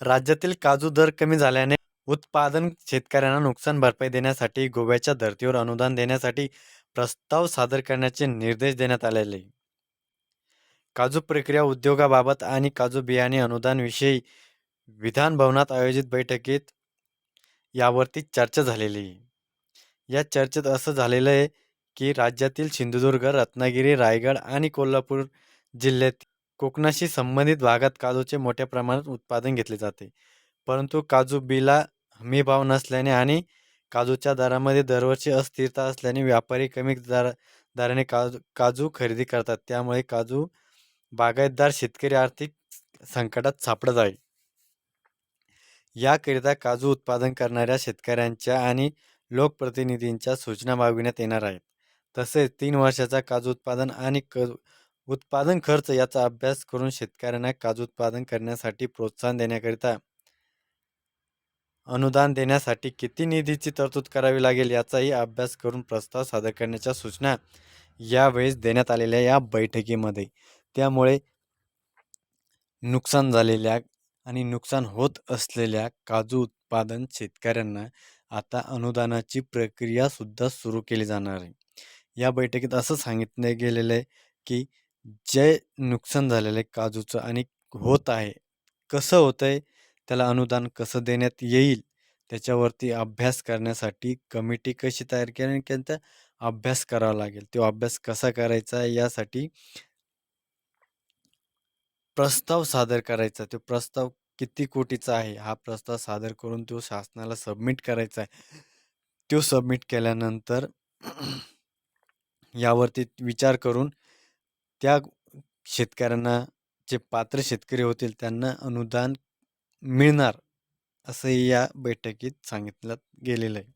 राज्यातील काजू दर कमी झाल्याने उत्पादन शेतकऱ्यांना नुकसान भरपाई देण्यासाठी गोव्याच्या धर्तीवर अनुदान देण्यासाठी प्रस्ताव सादर करण्याचे निर्देश देण्यात आलेले. काजू प्रक्रिया उद्योगाबाबत आणि काजू बियाणे अनुदानविषयी विधान भवनात आयोजित बैठकीत यावरती चर्चा झालेली. या चर्चेत असं झालेलं आहे की राज्यातील सिंधुदुर्ग रत्नागिरी रायगड आणि कोल्हापूर जिल्ह्यात कोकणाशी संबंधित भागात काजूचे मोठ्या प्रमाणात उत्पादन घेतले जाते. परंतु काजू बिला हमी भाव नसल्याने आणि काजूच्या दरामध्ये दरवर्षी अस्थिरता असल्याने व्यापारी कमी दर दराने काजू काजू खरेदी करतात. त्यामुळे काजू बागायतदार शेतकरी आर्थिक संकटात सापडत आहे. याकरिता काजू उत्पादन करणाऱ्या शेतकऱ्यांच्या आणि लोकप्रतिनिधींच्या सूचना मागविण्यात येणार आहेत. तसेच तीन वर्षाचा काजू उत्पादन आणि क उत्पादन खर्च याचा अभ्यास करून शेतकऱ्यांना काजू उत्पादन करण्यासाठी प्रोत्साहन देण्याकरिता अनुदान देण्यासाठी किती निधीची तरतूद करावी लागेल याचाही अभ्यास करून प्रस्ताव सादर करण्याच्या सूचना यावेळेस देण्यात आलेल्या या बैठकीमध्ये. त्यामुळे नुकसान झालेल्या आणि नुकसान होत असलेल्या काजू उत्पादन शेतकऱ्यांना आता अनुदानाची प्रक्रियासुद्धा सुरू केली जाणार आहे. या बैठकीत असं सांगितलं गेलेलं आहे की जे नुकसान झालेलं आहे काजूचं आणि होत आहे कसं होतं आहे त्याला अनुदान कसं देण्यात येईल त्याच्यावरती अभ्यास करण्यासाठी कमिटी कशी तयार केली आणि त्यांचा अभ्यास करावा लागेल तो अभ्यास कसा करायचा यासाठी प्रस्ताव सादर करायचा तो प्रस्ताव किती कोटीचा आहे हा प्रस्ताव सादर करून तो शासनाला सबमिट करायचा आहे. तो सबमिट केल्यानंतर यावरती विचार करून त्या शेतकऱ्यांना जे पात्र शेतकरी होतील त्यांना अनुदान मिळणार असंही या बैठकीत सांगितलं गेलेलं आहे.